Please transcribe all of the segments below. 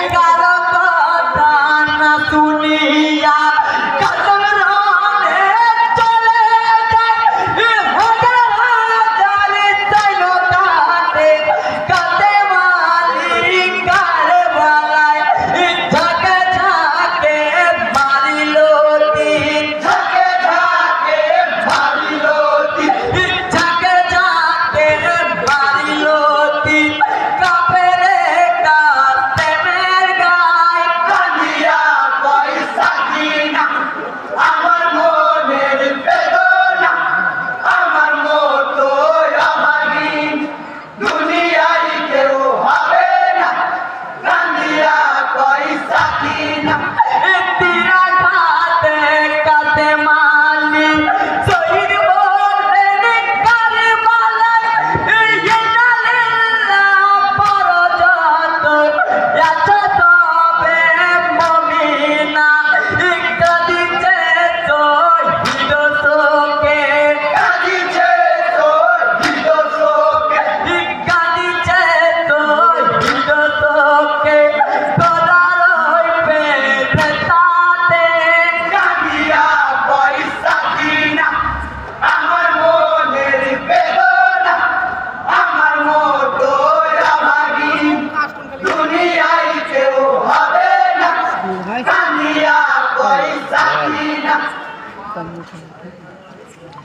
কারও কথা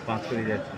পাঁচ করে যাচ্ছে